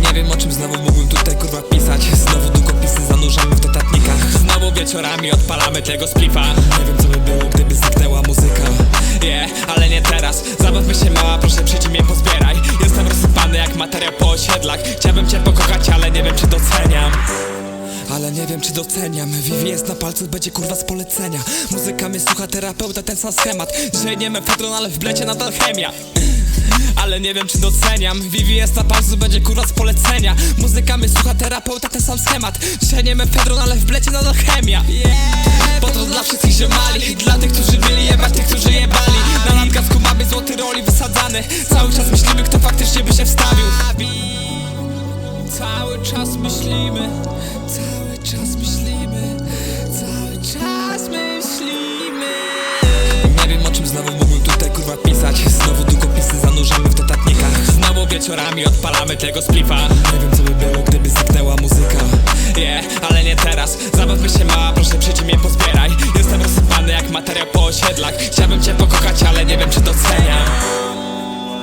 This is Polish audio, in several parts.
Nie wiem o czym znowu mógłbym tutaj kurwa pisać. Znowu długopisy zanurzamy w dotatnikach Znowu wieczorami odpalamy tego splifa. Nie wiem co by było gdyby zniknęła muzyka. Yeah, ale nie teraz. Zabawmy się mała, proszę przyjdź mnie pozbieraj. Jestem rozsypany jak materiał po osiedlach. Chciałbym ale nie wiem czy doceniam. Vivi jest na palcu, będzie kurwa z polecenia. Muzyka mnie słucha, terapeuta ten sam schemat. Dzisiaj nie mefedron, ale w blecie nadal chemia. Ale nie wiem czy doceniam. Vivi jest na palcu, będzie kurwa z polecenia. Muzyka mnie słucha, terapeuta ten sam schemat. Dzisiaj nie mefedron, ale w blecie nadal chemia. Bo to dla wszystkich ziomali Dla tych, którzy byli jebać, tych, którzy jebali. Na nadgasku mamy złoty roli wysadzany Cały czas myślimy, cały czas myślimy, cały czas myślimy. Nie wiem o czym znowu mógłbym tutaj kurwa pisać. Znowu długopisy zanurzamy w notatnikach. Znowu wieczorami odpalamy tego splifa. Nie wiem co by było, gdyby zniknęła muzyka. Yeah, ale nie teraz. Zabawmy się mała, proszę przyjdź mnie pozbieraj. Jestem rozsypany jak materiał po osiedlach. Chciałbym cię pokochać, ale nie wiem czy doceniam.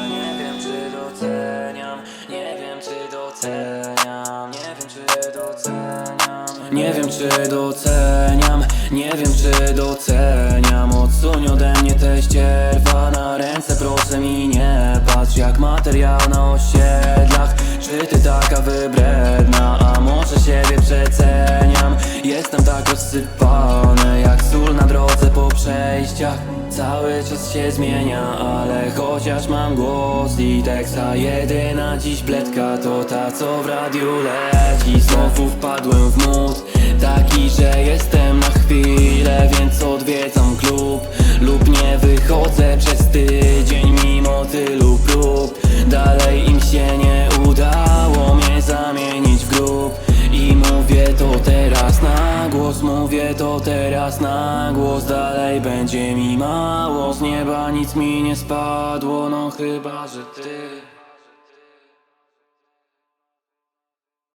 Nie wiem czy doceniam, nie wiem czy doceniam, Nie wiem czy doceniam, nie wiem czy doceniam. Odsuń ode mnie te ścierwa na ręce. Proszę mi nie patrz Jak materiał na osiedlach, czy ty taka wybredna? A może siebie przeceniam, jestem tak rozsypany Jak sól na drodze po przejściach. Cały czas się zmienia, ale chociaż mam głos i tekst A jedyna dziś bledka to ta co w radiu leci. Znowu wpadłem w mód, taki, że jestem na chwilę Więc odwiedzam klub lub nie wychodzę przez tydzień Mimo tylu prób, dalej im się nie udało mnie zamienić w grób I mówię to teraz na głos, mówię to teraz na głos. Dalej będzie mi mało, z nieba nic mi nie spadło, no chyba, że ty